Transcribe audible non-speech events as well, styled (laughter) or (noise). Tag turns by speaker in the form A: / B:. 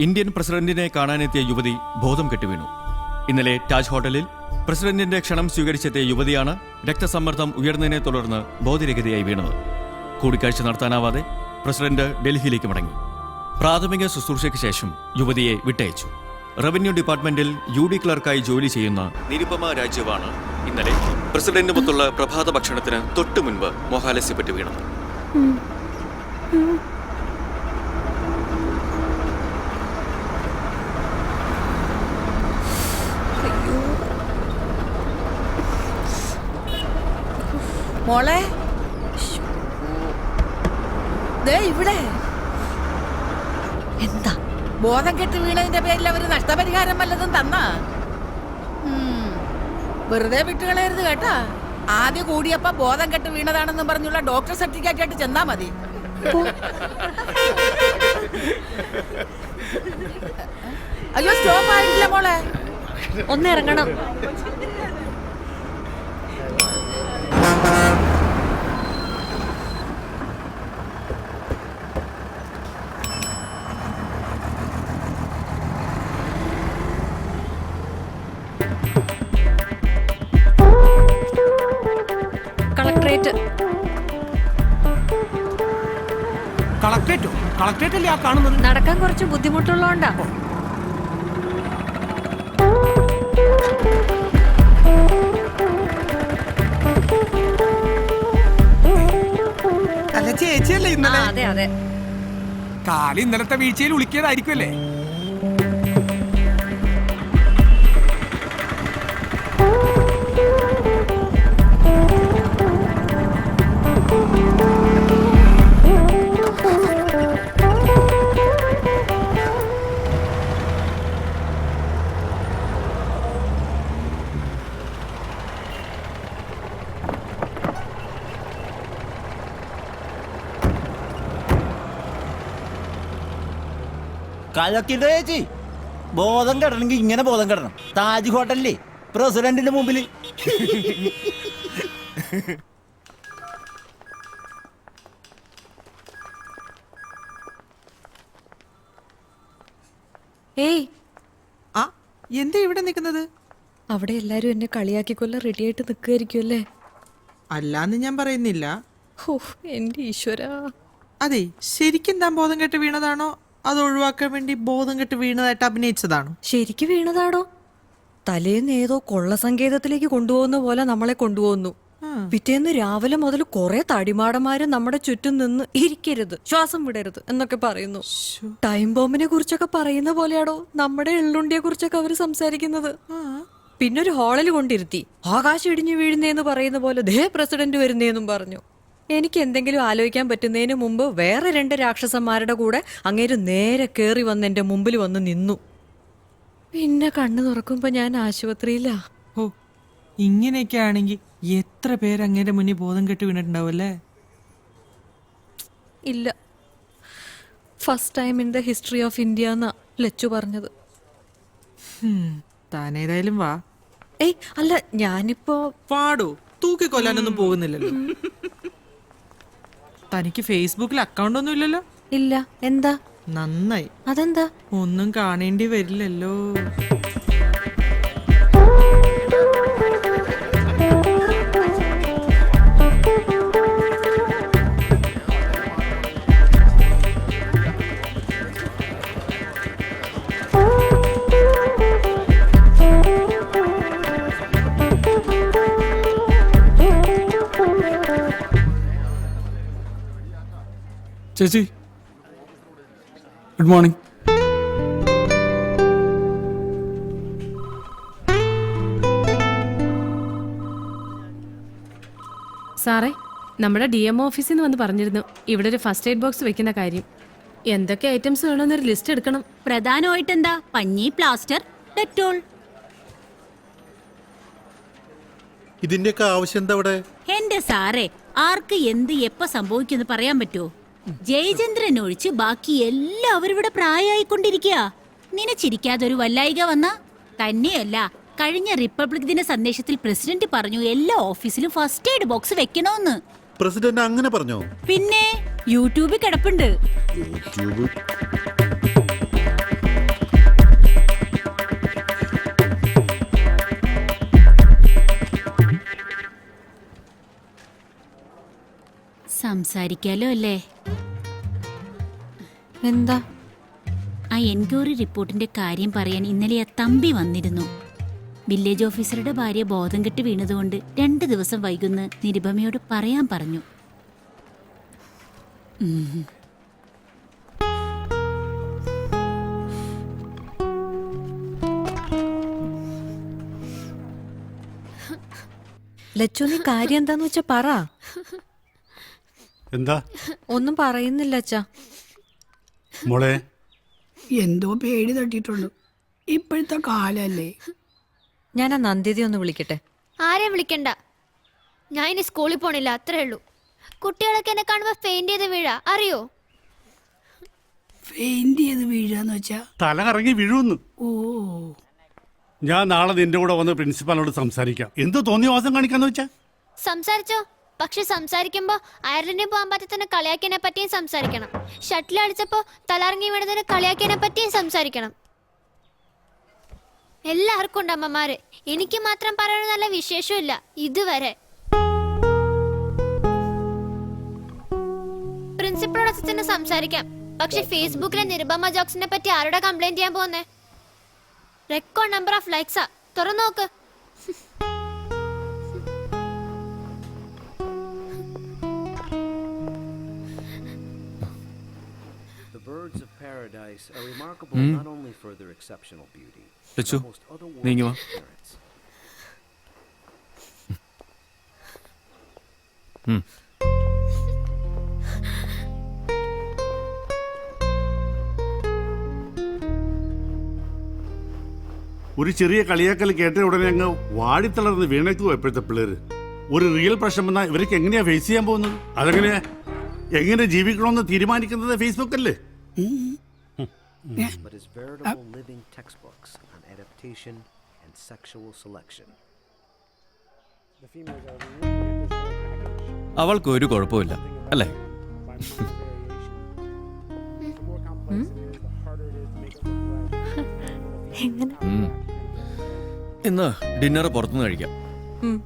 A: Indian പ്രസിഡന്റിനെ കാണാനെത്തിയ യുവതി ബോധം കെട്ടുവീണു. ഇന്നലെ താജ് ഹോട്ടലിൽ പ്രസിഡന്റിന്റെ ക്ഷണം സ്വീകരിച്ചെത്തിയ യുവതിയാണ് രക്തസമ്മർദ്ദം ഉയർന്നതിനെ തുടർന്ന് ബോധരഹിതയായി വീണത്. കൂടിക്കാഴ്ച നടത്താനാവാതെ പ്രസിഡന്റ് ഡൽഹിയിലേക്ക് മടങ്ങി. പ്രാഥമിക ശുശ്രൂഷയ്ക്ക് ശേഷം യുവതിയെ വിട്ടയച്ചു. റവന്യൂ ഡിപ്പാർട്ട്മെന്റിൽ യു ഡി ക്ലർക്കായി ജോലി ചെയ്യുന്ന നിരുപമ രാജ്യമാണ് ഇന്നലെ പ്രസിഡന്റുമൊത്തുള്ള പ്രഭാത ഭക്ഷണത്തിന് തൊട്ടു മുൻപ് മൊഹാലസ്യപ്പെട്ട് വീണത്.
B: മോളെ. ദേ ഇവിടെ.
C: എന്താ?
B: ബോധം കെട്ട് വീണതിന്റെ പേരിൽ അവർ നഷ്ടപരിഹാരം വല്ലതും തന്ന? വെറുതെ വിട്ടുകളയരുത് കേട്ടാ. ആദ്യം കൂടിയപ്പ ബോധം കെട്ട് വീണതാണെന്നും പറഞ്ഞുള്ള ഡോക്ടർ സർട്ടിഫിക്കറ്റ് ആയിട്ട് ചെന്നാ മതി. അയ്യോ സ്റ്റോപ്പ് ആയിട്ടില്ല മോളെ.
C: ഒന്ന് ഇറങ്ങണം. കളക്ടറേറ്റ്
D: കളക്ടറേറ്റോ കളക്ടറേറ്റ് അല്ലേ ആ കാണുന്നത്?
C: നടക്കാൻ കുറച്ച് ബുദ്ധിമുട്ടുള്ളതുകൊണ്ടാ.
D: അല്ല ചേച്ചിയല്ലേ
C: ആ
D: ഇന്നലെ
C: അതെ അതെ.
D: കാലി ഇന്നലത്തെ വീഴ്ചയിൽ ഉളിക്കിയതായിരിക്കുമല്ലേ?
E: കലക്കിന്റെ ചേച്ചി ബോധം കെടണമെങ്കിൽ ഇങ്ങനെ ബോധം കെടണം. താജ് ഹോട്ടലില്ലേ? പ്രസിഡന്റിന്റെ മുമ്പിൽ
C: ഏയ്.
F: ആ എന്താ ഇവിടെ നിൽക്കുന്നത്?
C: അവിടെ എല്ലാരും എന്നെ കളിയാക്കിക്കൊല്ല റെഡിയായിട്ട് ആയിട്ട് അല്ലേ?
F: അല്ലാന്ന് ഞാൻ പറയുന്നില്ല.
C: ഓ എന്റെ ഈശ്വരാ.
F: അതെ ശരിക്കും താൻ ബോധം കെട്ട് വീണതാണോ? അത് ഒഴിവാക്കാൻ വേണ്ടി ബോധം കെട്ട് വീണതായിട്ട് അഭിനയിച്ചതാണോ.
C: ശരിക്ക് വീണതാണോ? തലേന്ന് ഏതോ കൊള്ള സങ്കേതത്തിലേക്ക് കൊണ്ടുപോകുന്ന പോലെ നമ്മളെ കൊണ്ടുപോകുന്നു. പിറ്റേന്ന് രാവിലെ മുതൽ കുറെ തടിമാടന്മാര് നമ്മുടെ ചുറ്റും നിന്ന് ഇരിക്കരുത് ശ്വാസം വിടരുത് എന്നൊക്കെ പറയുന്നു. ടൈം ബോംബിനെ കുറിച്ചൊക്കെ പറയുന്ന പോലെയാണോ നമ്മുടെ എള്ളുണ്ടിയെ കുറിച്ചൊക്കെ അവർ സംസാരിക്കുന്നത്? പിന്നൊരു ഹാളിൽ കൊണ്ടിരുത്തി ആകാശം ഇടിഞ്ഞു വീഴുന്നേന്ന് പറയുന്ന പോലെ ദേ പ്രസിഡന്റ് വരുന്നേന്നും പറഞ്ഞു. എനിക്ക് എന്തെങ്കിലും ആലോചിക്കാൻ പറ്റുന്നതിന് മുമ്പ് വേറെ രണ്ട് രാക്ഷസന്മാരുടെ കൂടെ അങ്ങേര് നേരെ കയറി വന്ന് എന്റെ മുമ്പിൽ വന്ന് നിന്നു. പിന്നെ കണ്ണു തുറക്കുമ്പോ ഞാൻ ആശുപത്രിയിലാ.
F: ഓ ഇങ്ങനെയൊക്കെ ആണെങ്കിൽ എത്ര പേര് അങ്ങേരെ മുന്നിൽ ബോധം കെട്ട് വീണിട്ടുണ്ടാവല്ലേ
C: ഇല്ല. First time in the history of India എന്നാ ലച്ചു പറഞ്ഞത്.
F: താനേതായാലും വാ.
C: ഏയ് അല്ല ഞാനിപ്പോ
F: പാടോ? തൂക്കിക്കൊല്ലാനൊന്നും പോകുന്നില്ലല്ലോ. തനിക്ക് ഫേസ്ബുക്കിൽ അക്കൗണ്ട് ഒന്നും ഇല്ലല്ലോ?
C: ഇല്ല. എന്താ?
F: നന്നായി.
C: അതെന്താ?
F: ഒന്നും കാണേണ്ടി വരില്ലല്ലോ.
G: ചേച്ചി ഗുഡ് മോർണിംഗ്
H: സാറേ നമ്മുടെ ഡി എം ഓഫീസിൽ നിന്ന് വന്ന് പറഞ്ഞിരുന്നു ഇവിടെ ഒരു ഫസ്റ്റ് എയ്ഡ് ബോക്സ് വെക്കുന്ന കാര്യം. എന്തൊക്കെ ഐറ്റംസ് വേണമെന്നൊരു ലിസ്റ്റ് എടുക്കണം.
I: പ്രധാനമായിട്ട് എന്താ പഞ്ഞി പ്ലാസ്റ്റർ ഡെറ്റോൾ.
J: ഇതിന്റെയൊക്കെ ആവശ്യം എന്താ ഇവിടെ?
I: എന്റെ സാറേ ആർക്ക് എന്ത് എപ്പോ സംഭവിക്കുന്നു പറയാൻ പറ്റുമോ ജയചന്ദ്രൻ ഒഴിച്ച് ബാക്കി എല്ലാവരും ഇവിടെ പ്രായമായിക്കൊണ്ടിരിക്കുക നിനച്ചിരിക്കാതെ ഒരു വല്ലായിക വന്ന. തന്നെയല്ല കഴിഞ്ഞ റിപ്പബ്ലിക് ദിന സന്ദേശത്തിൽ പ്രസിഡന്റ് പറഞ്ഞു എല്ലാ ഓഫീസിലും ഫസ്റ്റ് എയ്ഡ് ബോക്സ് വെക്കണോന്ന്.
J: പ്രസിഡന്റ് അങ്ങനെ പറഞ്ഞോ?
I: പിന്നെ യൂട്യൂബിൽ കിടപ്പുണ്ട്.
J: യൂട്യൂബ്?
I: സംസാരിക്കാലോ അല്ലേ?
C: എന്താ?
I: ആ എൻക്വയറി റിപ്പോർട്ടിന്റെ കാര്യം പറയാൻ ഇന്നലെ ആ തമ്പി വന്നിരുന്നു. വില്ലേജ് ഓഫീസറുടെ ഭാര്യ ബോധം കെട്ട് വീണതുകൊണ്ട് രണ്ട് ദിവസം വൈകുന്ന് നിരുപമയോട് പറയാൻ പറഞ്ഞു.
C: ലച്ചു നീ കാര്യം എന്താന്ന് വെച്ചാ പറ.
J: എന്താ?
C: ഒന്നും പറയുന്നില്ല അച്ഛാ.
J: മോളെ.
G: എന്തോ പേടി തട്ടിയിട്ടുണ്ട്. ഇപ്പോഴത്തെ കാലല്ലേ?
C: ഞാൻ ആ നന്ദിതി ഒന്ന് വിളിക്കട്ടെ.
K: ആരെയും വിളിക്കണ്ട. ഞാൻ ഇനി സ്കൂളിൽ പോണില്ല അത്രേ ഉള്ളൂ. കുട്ടികളൊക്കെ എന്നെ കാണുമ്പോ ഫെയിന്റ് ചെയ്ത് വീഴ അറിയോ?
G: ഫെയിന്റ് ചെയ്ത് വീഴാന്ന് വെച്ചാ?
J: തല കറങ്ങി വീഴുന്നു.
G: ഓ.
J: ഞാൻ നാളെ നിന്റെ കൂടെ വന്ന് പ്രിൻസിപ്പാളിനോട് സംസാരിക്കാം. എന്ത് തോന്നിയ വാസം കാണിക്കാന്ന് വെച്ചാ?
K: സംസാരിച്ചോ? പക്ഷെ സംസാരിക്കുമ്പോ അയർലൻഡിൽ പോകാൻ പറ്റത്തിന് കളിയാക്കിയതിനെ പറ്റിയും സംസാരിക്കണം. ഷട്ടിൽ അടിച്ചപ്പോ തലറങ്ങി വീണതിന് കളിയാക്കിയതിനെ പറ്റിയും സംസാരിക്കണം. എല്ലാവർക്കും ഉണ്ട് അമ്മമാര്. എനിക്ക് മാത്രം പറയണ നല്ല വിശേഷമില്ല ഇതുവരെ. പ്രിൻസിപ്പളോട് അച്ഛന് സംസാരിക്കാം. പക്ഷെ ഫേസ്ബുക്കിലെ നിരുപമ ജോക്സിനെ പറ്റി ആരുടെ കംപ്ലൈന്റ് ചെയ്യാൻ പോകുന്നേ? റെക്കോർഡ് നമ്പർ ഓഫ് ലൈക്സാ തുറന്നു നോക്ക്.
L: Paradise are remarkable not only for their exceptional beauty, but
A: Lachu
L: most otherworldly appearance. (laughs)
J: ഒരു ചെറിയ കളിയാക്കൽ കേട്ട ഉടനെ അങ്ങ് വാടിത്തളർന്ന് വീണേക്കുവോ ഇപ്പോഴത്തെ പിള്ളേര്. ഒരു റിയൽ പ്രശ്നം വന്നാൽ ഇവർക്ക് എങ്ങനെയാ ഫേസ് ചെയ്യാൻ പോകുന്നത്? അതെങ്ങനെയാ? എങ്ങനെ ജീവിക്കണമെന്ന് തീരുമാനിക്കുന്നത് ഫേസ്ബുക്ക് അല്ലേ?
L: But as veritable living textbooks on adaptation and sexual selection.
A: അവൾക്ക് ഒരു കുഴപ്പമില്ല അല്ലേ ഉം. ഇന്ന് ഡിന്നർ പുറത്തുനിന്ന് കഴിക്കാം
C: ഉം.